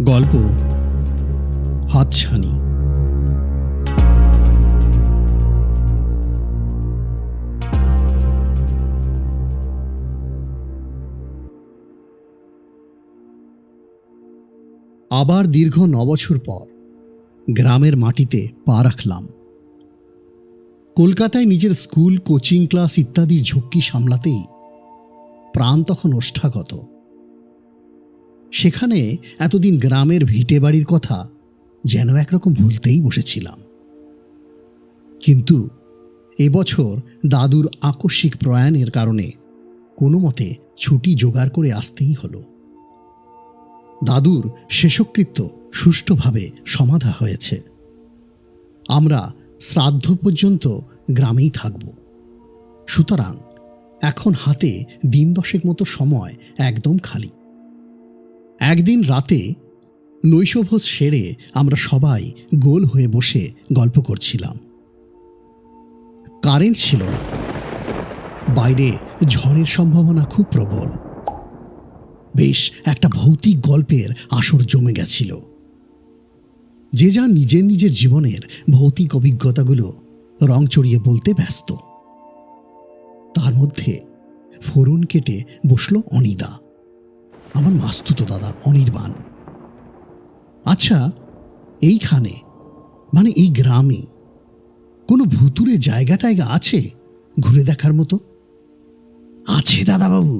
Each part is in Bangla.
গল্প হাতছানি। আবার দীর্ঘ নবছর পর গ্রামের মাটিতে পা রাখলাম। কলকাতায় নিজের স্কুল, কোচিং ক্লাস ইত্যাদির ঝক্কি সামলাতেই প্রাণ তখন ওষ্ঠাগত। সেখানে এতদিন গ্রামের ভিটে বাড়ির কথা যেন একরকম ভুলতেই বসেছিলাম। কিন্তু এবছর দাদুর আকস্মিক প্রয়াণের কারণে কোনো মতে ছুটি জোগাড় করে আসতেই হলো। দাদুর শেষকৃত্য সুষ্ঠুভাবে সমাধা হয়েছে। আমরা শ্রাদ্ধ পর্যন্ত গ্রামেই থাকব। সুতরাং এখন হাতে দিন দশেক মতো সময় একদম খালি। একদিন রাতে নৈশভোজ সেরে আমরা সবাই গোল হয়ে বসে গল্প করছিলাম। কারেন্ট ছিল না। বাইরে ঝড়ের সম্ভাবনা খুব প্রবল। বেশ একটা ভৌতিক গল্পের আসর জমে গেছিল। যে যা নিজের নিজের জীবনের ভৌতিক অভিজ্ঞতাগুলো রং চড়িয়ে বলতে ব্যস্ত। তার মধ্যে ফোরন কেটে বসল অনিদা। আমার মাস্তুতো দাদা, অনির্বাণ। আচ্ছা এইখানে মানে এই গ্রামে, কোনো ভুতুরে জায়গা টায়গা আছে ঘুরে দেখার মতো? আছে দাদাবাবু।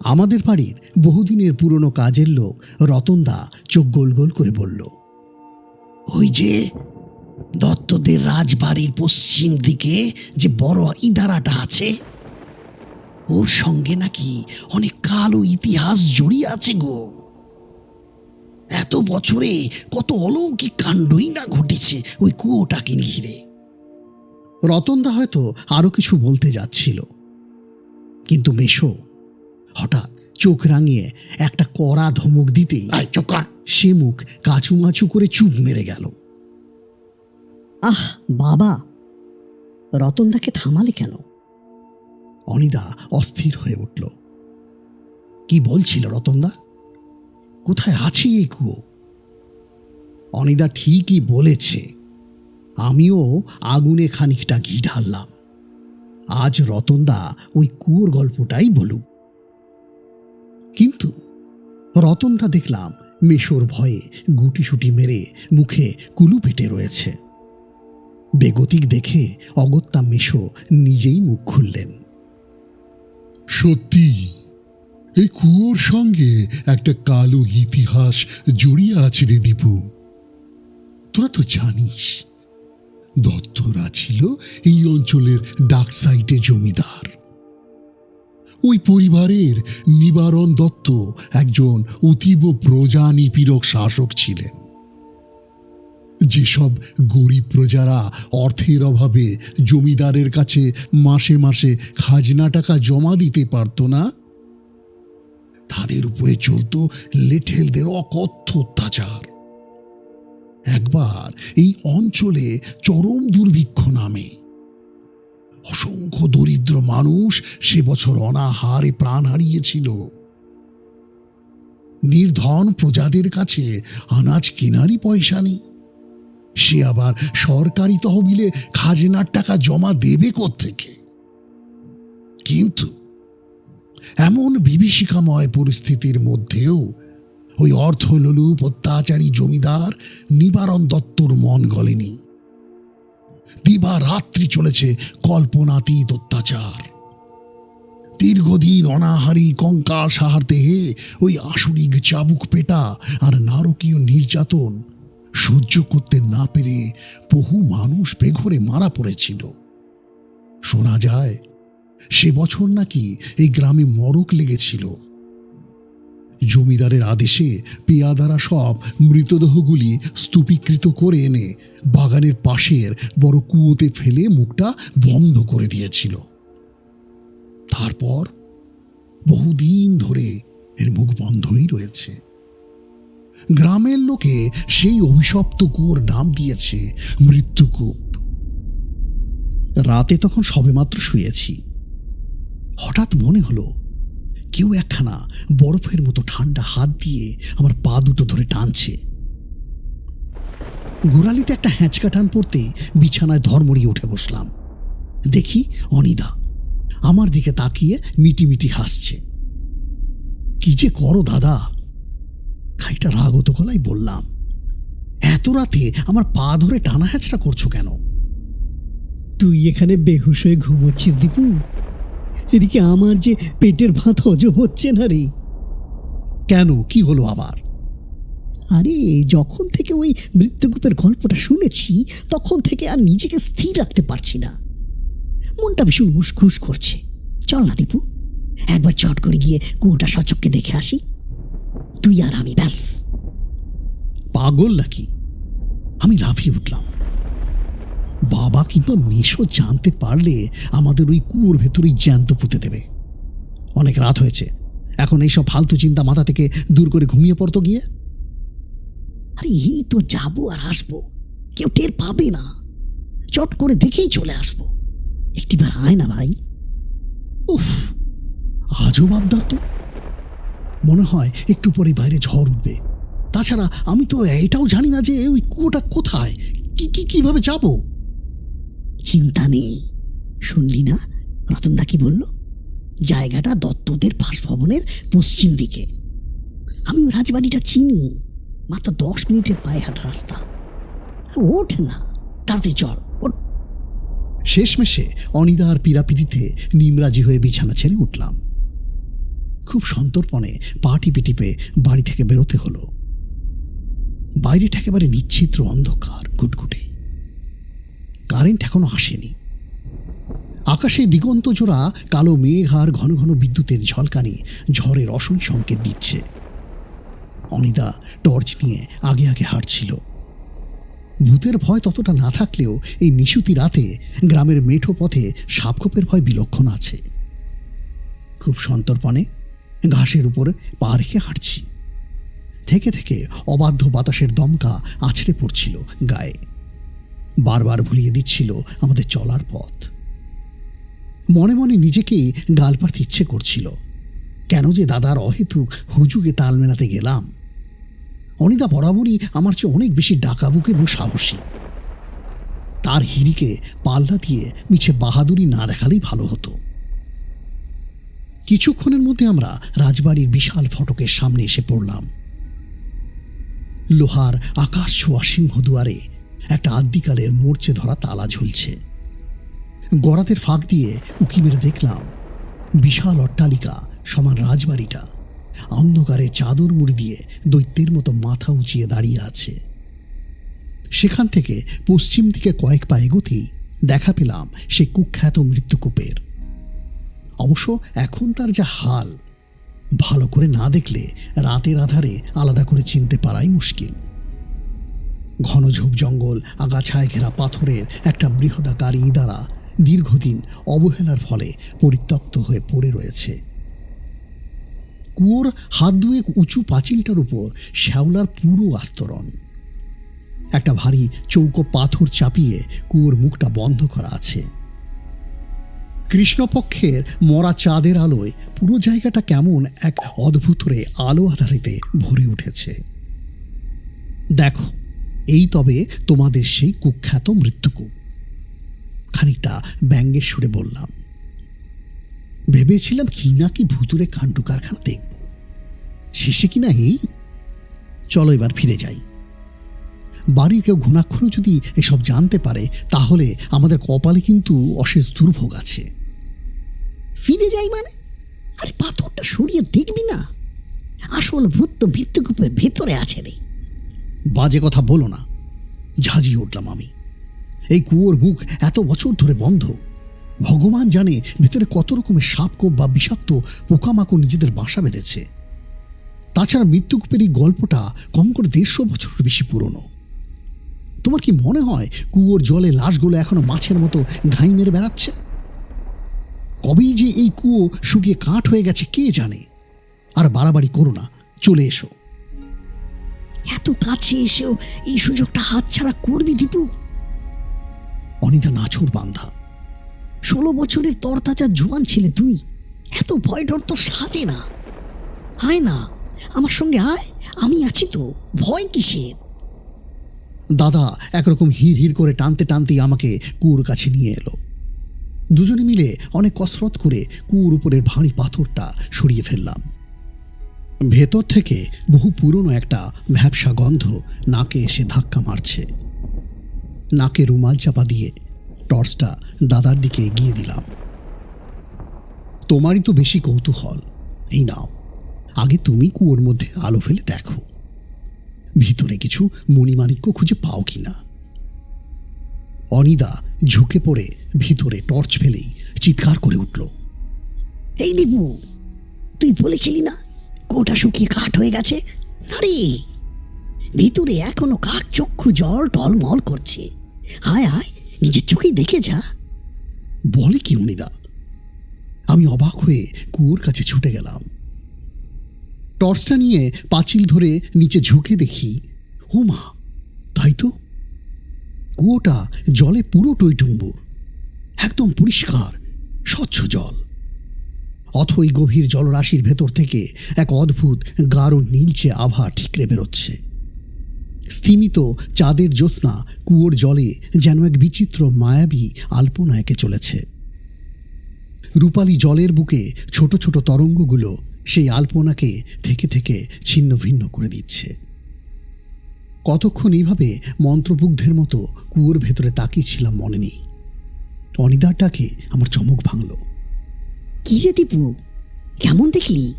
আমাদের বাড়ির বহুদিনের পুরনো কাজের লোক রতনদা চোখ গোল গোল করে বলল, ওই যে দত্তদের রাজবাড়ির পশ্চিম দিকে যে বড় ইদারাটা আছে ওর সঙ্গে নাকি অনেক কালো ইতিহাস জড়িয়ে আছে গো। এত বছরে কত অলৌকিক কাণ্ডই না ঘটেছে ওই কুয়োটাকে ঘিরে। রতনদা হয়তো আরও কিছু বলতে যাচ্ছিল। কিন্তু মেশো হঠাৎ চোখ রাঙিয়ে একটা কড়া ধমক দিতেই সে মুখ কাচুমাচু করে চুপ মেরে গেল। আহ বাবা রতনদাকে থামালে কেন? অনিদা অস্থির হয়ে উঠল। কি বলছিল রতনদা? কোথায় আছি এই কুয়ো? অনিদা ঠিকই বলেছে। আমিও আগুনে খানিকটা ঘি ঢাললাম। আজ রতনদা ওই কুয়োর গল্পটাই বলুক। কিন্তু রতনদা দেখলাম মেশোর ভয়ে গুটিসুটি মেরে মুখে কুলু পেটে রয়েছে। বেগতিক দেখে অগত্যা মেশো নিজেই মুখ খুললেন। সত্যি, এই কুয়োর সঙ্গে একটা কালো ইতিহাস জড়িয়ে আছে রে দীপু। তোরা তো জানিস, দত্তরা ছিল এই অঞ্চলের ডাক সাইটে জমিদার। ওই পরিবারের নিবারণ দত্ত একজন অতীব প্রজা নিপীড়ক শাসক ছিলেন। যেসব গরিব প্রজারা অর্থের অভাবে জমিদারের কাছে মাসে মাসে খাজনা টাকা জমা দিতে পারত না, তাদের উপরে চলত লেঠেলদের অকথ্য অত্যাচার। একবার এই অঞ্চলে চরম দুর্ভিক্ষ নামে। অসংখ্য দরিদ্র মানুষ সে বছর অনাহারে প্রাণ হারিয়েছিল। নির্ধন প্রজাদের কাছে আনাজ কেনারই পয়সা নেই। সে আবার সরকারি তহবিলে খাজনার টাকা জমা দেবে থেকে কিন্তু এমন বিভীষিকাময় পরিস্থিতির মধ্যেও ওই অর্থলোলুপ অত্যাচারী জমিদার নিবারণ দত্তর মন গলেনি। দিবা রাত্রি চলেছে কল্পনাতীত অত্যাচার। দীর্ঘদিন অনাহারী কঙ্কাল সাহার দেহে ওই আসরিক চাবুক পেটা আর নারকীয় নির্যাতন সহ্য করতে না পেরে বহু মানুষ বেঘরে মারা পড়েছিল। শোনা যায়, সে বছর নাকি এই গ্রামে মরক লেগেছিল। জমিদারের আদেশে পেয়াদারা সব মৃতদেহগুলি স্তূপীকৃত করে এনে বাগানের পাশের বড় কুয়োতে ফেলে মুখটা বন্ধ করে দিয়েছিল। তারপর বহুদিন ধরে এর মুখ বন্ধই রয়েছে। গ্রামের লোকে সেই অভিশপ্ত কুয়োর নাম দিয়েছে, মৃত্যুকূপ। রাতে তখন সবেমাত্র শুয়েছি। হঠাৎ মনে হলো, কেউ একখানা বরফের মতো ঠান্ডা হাত দিয়ে আমার পা দুটো ধরে টানছে। গোড়ালিতে একটা হ্যাঁচকা টান পড়তে বিছানায় ধর্মড়িয়ে উঠে বসলাম। দেখি অনিদা, আমার দিকে তাকিয়ে মিটি মিটি হাসছে। কি যে করো দাদা? খানিকটা রাগত গলায় বললাম, এত রাতে আমার পা ধরে টানা হ্যাচড়া করছ কেন? তুই এখানে বেহুশ হয়ে ঘুমোচ্ছিস দীপু। এদিকে আমার যে পেটের ভাত হজম হচ্ছে না রে। কেন? কি হলো আবার? আরে, যখন থেকে ওই মৃত্যুকূপের গল্পটা শুনেছি, তখন থেকে আর নিজেকে স্থির রাখতে পারছি না। মনটা ভীষণ উসখুস করছে। চল না দীপু, একবার চট করে গিয়ে কুয়োটা সচককে দেখে আসি। তুই আর আমি, ব্যাস। পাগল নাকি? আমি লাফিয়ে উঠলাম। বাবা কিংবা মেশো জানতে পারলে আমাদের ওই কুয়োর ভেতরেই জ্যান্ত পুঁতে দেবে। অনেক রাত হয়েছে। এখন এইসব ফালতু চিন্তা মাথা থেকে দূর করে ঘুমিয়ে পড়তো গিয়ে। আরে এই তো যাব আর আসব। কেউ টের পাবে না। চট করে দেখেই চলে আসব। একটিবার আয় না ভাই। উফ আজও আবদার তো। মনে হয় একটু পরে বাইরে ঝড় উঠবে। তাছাড়া আমি তো এটাও জানি না যে ওই কুয়োটা কোথায়? কি কি কীভাবে যাব? চিন্তা নেই। শুনলি না? রতনদা কি বলল? জায়গাটা দত্তদের বাসভবনের পশ্চিম দিকে। আমি রাজবাড়িটা চিনি। মাত্র দশ মিনিটের পায়ে হাঁটা রাস্তা। ওঠ না। তাড়াতাড়ি চল শেষমেশে অনিদা আর পিরাপিটিতে নিমরাজি হয়ে বিছানা ছেড়ে উঠলাম। খুব সন্তর্পণে পা টিপে টিপে বাড়ি থেকে বেরোতে হলো। বাইরেটা একেবারে নিচ্ছিদ্র অন্ধকার ঘুটঘুটে কারেন্ট এখনও আসেনি। আকাশে দিগন্ত জোড়া কালো মেঘ আর ঘন ঘন বিদ্যুতের ঝলকানি ঝড়ের অসম সংকেত দিচ্ছে। অনিদা টর্চ নিয়ে আগে আগে হাঁটছিল। ভূতের ভয় ততটা না থাকলেও এই নিশুতি রাতে গ্রামের মেঠো পথে সাপখোপের ভয় বিলক্ষণ আছে। খুব সন্তর্পণে ঘাসের উপর পা রেখে হাঁটছি। থেকে থেকে অবাধ্য বাতাসের দমকা আছড়ে পড়ছিল গায়ে। বারবার ভুলিয়ে দিচ্ছিল আমাদের চলার পথ। মনে মনে নিজেকেই গাল পাড়তে ইচ্ছে করছিল। কেন যে দাদার অহেতুক হুজুগে তাল মেলাতে গেলাম। অনিদা বরাবরই আমার চেয়ে অনেক বেশি ডাকাবুক এবং সাহসী। তার হিরিকে পাল্লা দিয়ে মিছে বাহাদুরি না দেখালেই ভালো হতো। কিছুক্ষণের মধ্যে আমরা রাজবাড়ির বিশাল ফটকের সামনে এসে পড়লাম। লোহার আকাশ ছোঁয়া সিংহদুয়ারে একটা আদ্যিকালের মোর্চে ধরা তালা ঝুলছে। গড়াতের ফাঁক দিয়ে উকি মেরে দেখলাম, বিশাল অট্টালিকা সমান রাজবাড়িটা, অন্ধকারে চাদর মুড়ি দিয়ে দৈত্যের মতো মাথা উঁচিয়ে দাঁড়িয়ে আছে। সেখান থেকে পশ্চিম দিকে কয়েক পা এগোতেই দেখা পেলাম সে কুখ্যাত মৃত্যুকূপের। অবশ্য এখন তার যা হাল, ভালো করে না দেখলে রাতের আধারে আলাদা করে চিনতে পারাই মুশকিল। ঘন ঝোপ জঙ্গল, আগাছায় ঘেরা পাথরের একটা বৃহদাকার ইদারা দীর্ঘদিন অবহেলার ফলে পরিত্যক্ত হয়ে পড়ে রয়েছে। কুয়োর হাত দুয়েক উঁচু পাঁচিলটার উপর শ্যাওলার পুরো আস্তরণ। একটা ভারী চৌকো পাথর চাপিয়ে কুয়োর মুখটা বন্ধ করা আছে। কৃষ্ণপক্ষের মরা চাঁদের আলোয় পুরো জায়গাটা কেমন এক অদ্ভুত রে আলো আধারিতে ভরে উঠেছে। দেখো, এই তবে তোমাদের সেই কুখ্যাত মৃত্যুকূপ। খানিকটা ব্যঙ্গের সুরে বললাম, ভেবেছিলাম কি না কি ভুতুরে কাণ্ড কারখানা দেখব। শেষে কিনা এই? চলো এবার ফিরে যাই। বাড়ির কেউ ঘুণাক্ষরেও যদি এসব জানতে পারে, তাহলে আমাদের কপালে কিন্তু অশেষ দুর্ভোগ আছে। ফিরে যাই মানে? আরে পাথরটা সরিয়ে দেখবি না? আসল ভূত তো মৃত্যুকূপের ভেতরে আছে রে। বাজে কথা বলো না। ঝাঁঝিয়ে উঠলাম আমি। এই কুয়োর মুখ এত বছর ধরে বন্ধ। ভগবান জানে ভেতরে কত রকমের সাপকোপ বা বিষাক্ত পোকামাকড় নিজেদের বাসা বেঁধেছে। তাছাড়া মৃত্যুকূপের এই গল্পটা কম করে দেড়শো বছরের বেশি পুরনো। তোমার কি মনে হয় কুয়োর জলে লাশগুলো এখনও মাছের মতো ঘাই মেরে বেড়াচ্ছে? কবেই যে এই কুয়ো শুকিয়ে কাঠ হয়ে গেছে কে জানে? আর বাড়াবাড়ি করো না চলে এসো। এত কাছে এসেও এই সুযোগটা হাতছাড়া করবি দীপু? অনিতা নাছর বান্ধা ষোলো বছরের তরতাজা জোয়ান ছেলে তুই। এত ভয় ডর তো সাজে না। আয় না আমার সঙ্গে আয় আমি আছি তো। ভয় কিসের? দাদা একরকম হির হির করে টানতে টানতেই আমাকে কুয়োর কাছে নিয়ে এলো। দুজনে মিলে অনেক কসরত করে কুয়োর উপরের ভারী পাথরটা সরিয়ে ফেললাম। ভেতর থেকে বহু পুরনো একটা ভ্যাবসা গন্ধ নাকে এসে ধাক্কা মারছে। নাকে রুমাল চাপা দিয়ে টর্চটা দাদার দিকে এগিয়ে দিলাম। তোমারই তো বেশি কৌতূহল। এই নাও। আগে তুমি কুয়োর মধ্যে আলো ফেলে দেখো। ভিতরে কিছু মণিমাণিক্য খুঁজে পাও কি না অনিদা ঝুঁকে পড়ে ভিতরে টর্চ ফেলেই চিৎকার করে উঠল। এই দীপু তুই বলেছিলি না কোটা শুকিয়ে কাঠ হয়ে গেছে? না রে। ভিতরে এখনও কাক চক্ষু জল টলমল করছে। হায় আয় নিজের চোখেই দেখে যা। বলে কি অনিদা? আমি অবাক হয়ে কুয়োর কাছে ছুটে গেলাম। টর্চটা নিয়ে পাঁচিল ধরে নিচে ঝুঁকে দেখি। ও মা তাই তো? কুয়োটা জলে পুরো টইটুম্বুর। একদম পরিষ্কার, স্বচ্ছ জল। অথই গভীর জলরাশির ভেতর থেকে এক অদ্ভুত গাঢ় নীলচে আভা ঠিকরে বেরোচ্ছে। স্থিমিত চাঁদের জ্যোৎস্না কুয়োর জলে যেন এক বিচিত্র মায়াবী আলপনা এঁকে চলেছে। রূপালী জলের বুকে ছোট ছোট তরঙ্গগুলো সেই আলপনাকে থেকে থেকে ছিন্ন ভিন্ন করে দিচ্ছে। কতক্ষণ এইভাবে মন্ত্রপুগ্ধের মতো কুয়োর ভেতরে তাকিয়েছিলাম মনে নেই। অনিদারটাকে আমার চমক ভাঙল। কি রে দীপু? কেমন দেখলি?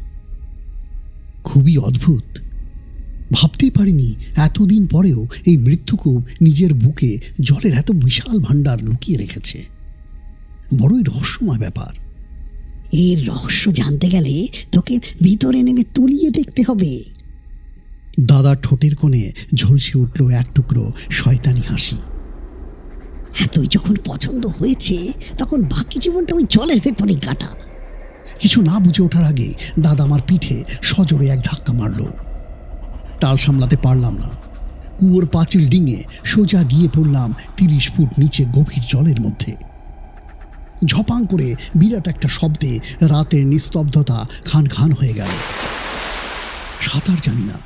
খুবই অদ্ভুত। ভাবতেই পারিনি এতদিন পরেও এই মৃত্যুকূপ নিজের বুকে জলের এত বিশাল ভাণ্ডার লুকিয়ে রেখেছে। বড়ই রহস্যময় ব্যাপার। এর রহস্য জানতে গেলে তোকে ভিতরে নেমে তলিয়ে দেখতে হবে। দাদা ঠোঁটের কোণে ঝলসে উঠল এক টুকরো শয়তানি হাসি। এতই যখন পছন্দ হয়েছে তখন বাকি জীবনটা ওই জলের ভেতরেই কাটা। কিছু না বুঝে ওঠার আগে দাদা আমার পিঠে সজোরে এক ধাক্কা মারল। টাল সামলাতে পারলাম না। কুয়োর পাঁচিল ডিঙে সোজা গিয়ে পড়লাম তিরিশ ফুট নিচে গভীর জলের মধ্যে। ঝপাং করে বিরাট একটা শব্দে রাতের নিস্তব্ধতা খান খান হয়ে গেল। সাঁতার জানি না।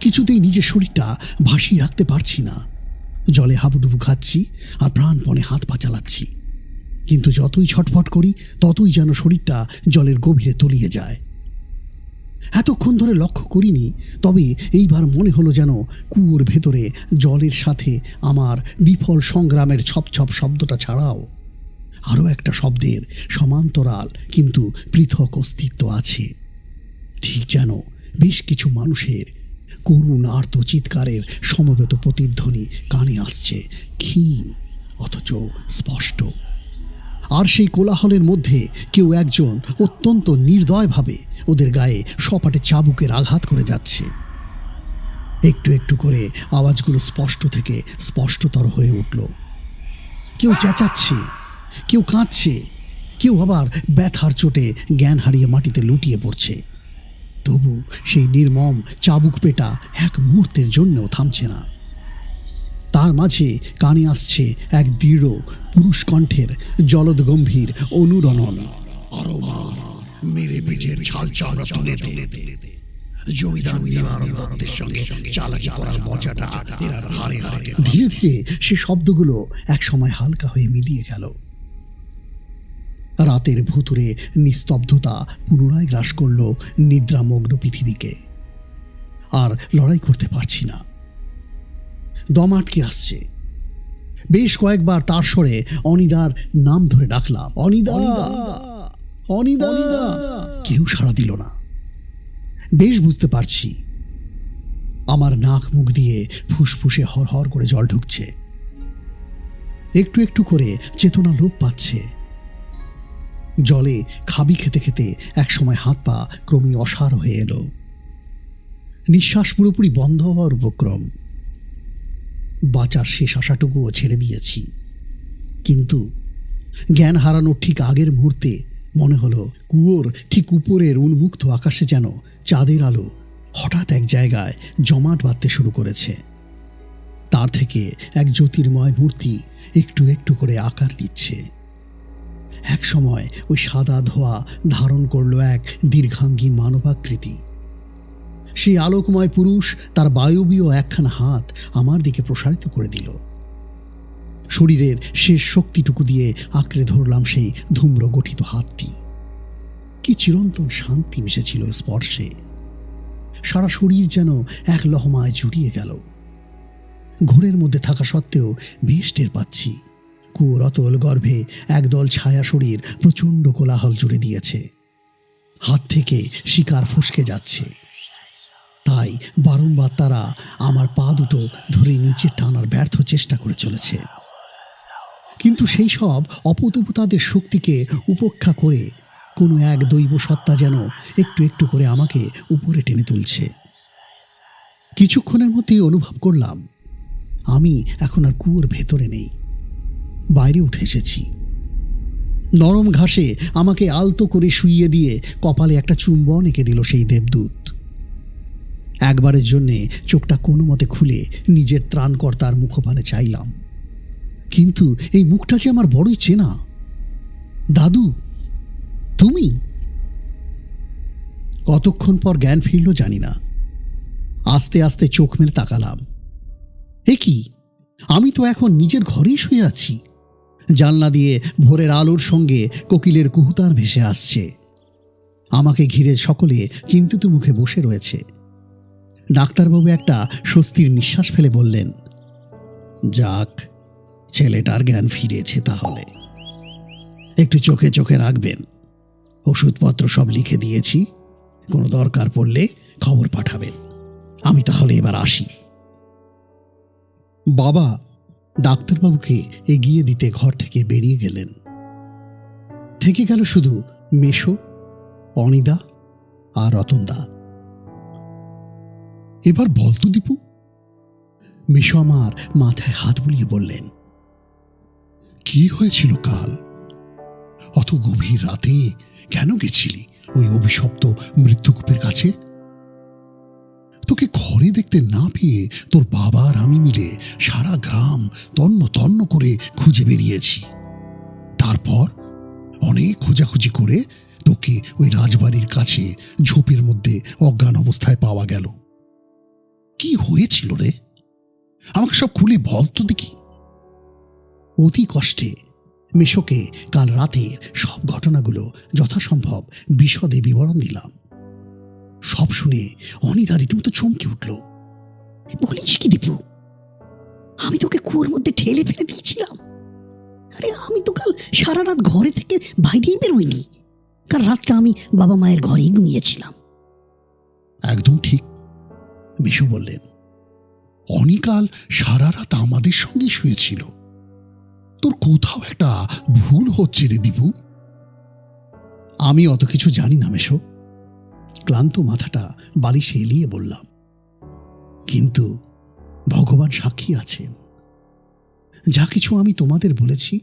কিছুতেই নিজের শরীরটা ভাসিয়ে রাখতে পারছি না। জলে হাবুডুবু খাচ্ছি আর প্রাণপণে হাত পা চালাচ্ছি। কিন্তু যতই ছটফট করি, ততই যেন শরীরটা জলের গভীরে তলিয়ে যায়। এতক্ষণ ধরে লক্ষ্য করিনি, তবে এইবার মনে হলো যেন কুয়োর ভেতরে জলের সাথে আমার বিফল সংগ্রামের ছপ ছপ শব্দটা ছাড়াও আরও একটা শব্দের সমান্তরাল কিন্তু পৃথক অস্তিত্ব আছে। ঠিক যেন বেশ কিছু মানুষের করুণ আর্ত চিৎকারের সমবেত প্রতিধ্বনি কানে আসছে, ক্ষীণ অথচ স্পষ্ট। আর সেই কোলাহলের মধ্যে কেউ একজন অত্যন্ত নির্দয়ভাবে ওদের গায়ে সপাটে চাবুকের আঘাত করে যাচ্ছে। একটু একটু করে আওয়াজগুলো স্পষ্ট থেকে স্পষ্টতর হয়ে উঠল। কেউ চেঁচাচ্ছে কেউ কাঁদছে কেউ আবার ব্যথার চোটে জ্ঞান হারিয়ে মাটিতে লুটিয়ে পড়ছে। তবু সেই নির্মম চাবুক পেটা এক মুহূর্তের জন্যও থামছে না। তার মাঝে কানে আসছে এক দৃঢ় পুরুষ কণ্ঠের জলদ গম্ভীর অনুরণন। আরও মেরে পিঠের ছাল চামড়া তুলে জমিদার দত্তের সঙ্গে চালাকি করার মজাটা ধীরে ধীরে সে শব্দগুলো এক সময় হালকা হয়ে মিলিয়ে গেল। রাতের ভুতুরে নিস্তব্ধতা পুনরায় গ্রাস করল নিদ্রামগ্ন পৃথিবীকে। আর লড়াই করতে পারছি না। দম আটকে আসছে। বেশ কয়েকবার তার স্বরে অনিদার নাম ধরে ডাকলাম অনিদা! অনিদা! কেউ সাড়া দিল না। বেশ বুঝতে পারছি। আমার নাক মুখ দিয়ে ফুসফুসে হরহর করে জল ঢুকছে। একটু একটু করে চেতনা লোপ পাচ্ছে। জলে খাবি খেতে খেতে একসময় হাত পা ক্রমে অসার হয়ে এলো। নিঃশ্বাস পুরোপুরি বন্ধ হওয়ার উপক্রম। বাঁচার শেষ আশাটুকুও ছেড়ে দিয়েছি। কিন্তু জ্ঞান হারানোর ঠিক আগের মুহূর্তে মনে হলো কুয়োর ঠিক উপরের উন্মুক্ত আকাশে যেন চাঁদের আলো হঠাৎ এক জায়গায় জমাট বাঁধতে শুরু করেছে। তার থেকে এক জ্যোতির্ময় মূর্তি একটু একটু করে আকার নিচ্ছে। এক সময় ওই সাদা ধোয়া ধারণ করল এক দীর্ঘাঙ্গী মানবাকৃতি। সেই আলোকময় পুরুষ তার বায়বীয় একখানা হাত আমার দিকে প্রসারিত করে দিল। শরীরের শেষ শক্তিটুকু দিয়ে আঁকড়ে ধরলাম সেই ধূম্র গঠিত হাতটি। কি চিরন্তন শান্তি মিশেছিল স্পর্শে। সারা শরীর যেন এক লহমায় জুড়িয়ে গেল। ঘোরের মধ্যে থাকা সত্ত্বেও বেশ টের পাচ্ছি। কুয়োর অতল গর্ভে একদল ছায়া শরীর প্রচণ্ড কোলাহল জুড়ে দিয়েছে। হাত থেকে শিকার ফসকে যাচ্ছে। তাই বারংবার তারা আমার পা দুটো ধরে নিচে টানার ব্যর্থ চেষ্টা করে চলেছে। কিন্তু সেই সব অপদেবতাদের শক্তিকে উপেক্ষা করে কোনো এক দৈব সত্তা যেন একটু একটু করে আমাকে উপরে টেনে তুলছে। কিছুক্ষণের মধ্যেই অনুভব করলাম, আমি এখন আর কুয়োর ভেতরে নেই। বাইরে উঠে এসেছি। নরম ঘাসে আমাকে আলতো করে শুইয়ে দিয়ে কপালে একটা চুম্বন এঁকে দিল সেই দেবদূত। একবারের জন্যে চোখটা কোনো মতে খুলে নিজের ত্রাণকর্তার মুখপানে চাইলাম। কিন্তু এই মুখটা যে আমার বড়ই চেনা। দাদু, তুমি? কতক্ষণ পর জ্ঞান ফিরল জানি না। আস্তে আস্তে চোখ মেলে তাকালাম। এ কি? আমি তো এখন নিজের ঘরেই শুয়ে আছি। জানলা দিয়ে ভোরের আলোর সঙ্গে কোকিলের কুহুতার ভেসে আসছে। আমাকে ঘিরে সকলে চিন্তিত মুখে বসে রয়েছে। ডাক্তারবাবু একটা স্বস্তির নিঃশ্বাস ফেলে বললেন, যাক, ছেলেটার জ্ঞান ফিরেছে তাহলে। একটু চোখে চোখে রাখবেন। ওষুধপত্র সব লিখে দিয়েছি। কোনো দরকার পড়লে খবর পাঠাবেন। আমি তাহলে এবার আসি। বাবা ডাক্তারবাবুকে এগিয়ে দিতে ঘর থেকে বেরিয়ে গেলেন। থেকে গেল শুধু মেশো, অনিদা আর রতনদা। এবার বলতো দীপু। মেশো আমার মাথায় হাত বুলিয়ে বললেন, কি হয়েছিল কাল? অত গভীর রাতে কেন গেছিলি ওই অভিশপ্ত মৃত্যুকূপের কাছে? তোকে ঘরে দেখতে না পেয়ে তোর বাবা আর আমি মিলে সারা গ্রাম তন্ন তন্ন করে খুঁজে বেরিয়েছি। তারপর অনেক খোঁজাখুঁজি করে তোকে ওই রাজবাড়ির কাছে ঝোপের মধ্যে অজ্ঞান অবস্থায় পাওয়া গেল। কি হয়েছিল রে? আমাকে সব খুলে বল তো দেখি। অতি কষ্টে মেশোকে কাল রাতের সব ঘটনাগুলো যথাসম্ভব বিশদে বিবরণ দিলাম। সব শুনে অনিদা রীতিমতো চমকে উঠল। বলিস কি দীপু? আমি তোকে কুয়োর মধ্যে ঠেলে ফেলে দিয়েছিলাম। আরে আমি তো কাল সারা রাত ঘরে থেকে বাইরেই বেরোইনি। কাল রাতটা আমি বাবা মায়ের ঘরেই ঘুমিয়েছিলাম। একদম ঠিক মেশো বললেন। অনিকাল সারা রাত আমাদের সঙ্গে শুয়েছিল। তোর কোথাও একটা ভুল হচ্ছে রে দীপু। আমি অত কিছু জানি না মেশো। ক্লান্ত মাথাটা বালিশে এলিয়ে বললাম, কিন্তু ভগবান সাক্ষী আছেন। যা কিছু আমি তোমাদের বলেছি,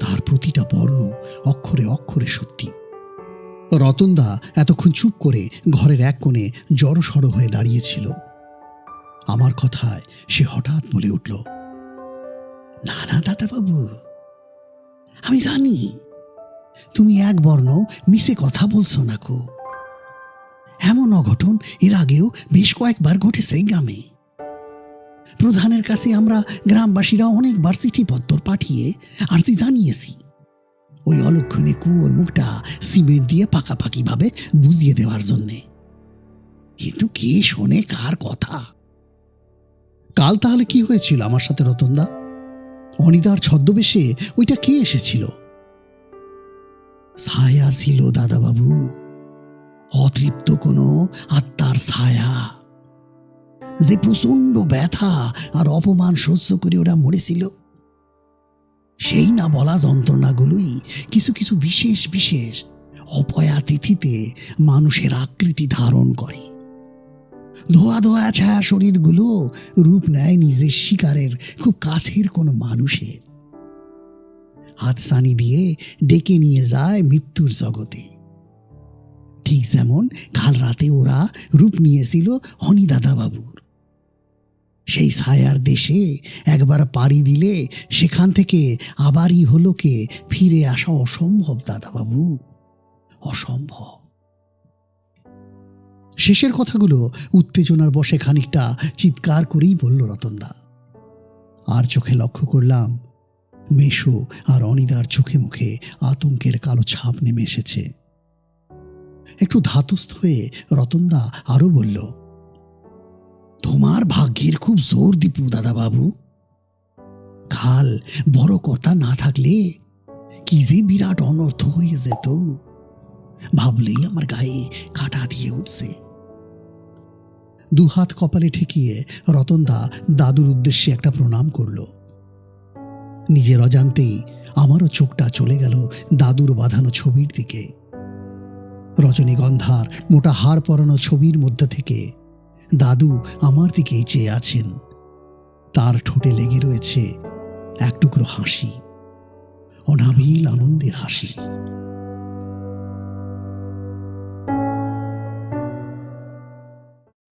তার প্রতিটা বর্ণ অক্ষরে অক্ষরে সত্যি। রতনদা এতক্ষণ চুপ করে ঘরের এক কোণে জড়সড় হয়ে দাঁড়িয়েছিল। আমার কথায় সে হঠাৎ বলে উঠল, না না, দাদাবাবু, আমি জানি। তুমি এক বর্ণ মিশে কথা বলছো না কো এমন অঘটন এর আগেও বেশ কয়েকবার ঘটেছে গ্রামে। প্রধানের কাছে আমরা গ্রামবাসীরা অনেকবার চিঠিপত্র পাঠিয়ে আর্জি জানিয়েছি। ওই অলক্ষণে কুয়োর মুখটা সিমেন্ট দিয়ে পাকাপাকিভাবে বুঝিয়ে দেওয়ার জন্যে। কিন্তু কে শোনে কার কথা? কাল তাহলে কি হয়েছিল আমার সাথে রতনদা? অনিদার ছদ্মবেশে ওইটা কে এসেছিল? ছায়া ছিল দাদাবাবু। অতৃপ্ত কোনো আত্মার ছায়া। যে প্রচণ্ড ব্যথা আর অপমান সহ্য করে ওরা মরেছিল, সেই না বলা যন্ত্রণাগুলোই কিছু কিছু বিশেষ বিশেষ অপয়া তিথিতে মানুষের আকৃতি ধারণ করে। ধোয়া ধোয়া ছায়া শরীরগুলো রূপ নেয় নিজের শিকারের খুব কাছের কোনো মানুষের। হাতছানি দিয়ে ডেকে নিয়ে যায় মৃত্যুর জগতে। ঠিক যেমন কাল রাতে ওরা রূপ নিয়েছিল হনি দাদাবাবুর সেই ছায়ার দেশে একবার পাড়ি দিলে সেখান থেকে আবার ইহলোকে ফিরে আসা অসম্ভব দাদাবাবু। অসম্ভব। শেষের কথাগুলো উত্তেজনার বসে খানিকটা চিৎকার করেই বলল রতনদা। আর চোখে লক্ষ্য করলাম, মেশো আর অনিদার চোখে মুখে আতঙ্কের কালো ছাপ নেমে এসেছে। একটু ধাতস্থ হয়ে রতনদা আরও বলল, তোমার ভাগ্যের খুব জোর দীপু দাদাবাবু। খাল বড় কর্তা না থাকলে কি যে বিরাট অনর্থ হয়ে যেত। ভাবলেই আমার গায়ে কাটা দিয়ে উঠছে। দুহাত কপালে ঠেকিয়ে রতনদা দাদুর উদ্দেশ্যে একটা প্রণাম করল। নিজের অজান্তেই আমারও চোখটা চলে গেল দাদুর বাঁধানো ছবির দিকে। রজনীগন্ধার মোটা হার পরানো ছবির মধ্যে থেকে দাদু আমার দিকেই চেয়ে আছেন। তার ঠোঁটে লেগে রয়েছে এক টুকরো হাসি অনাবিল আনন্দের হাসি।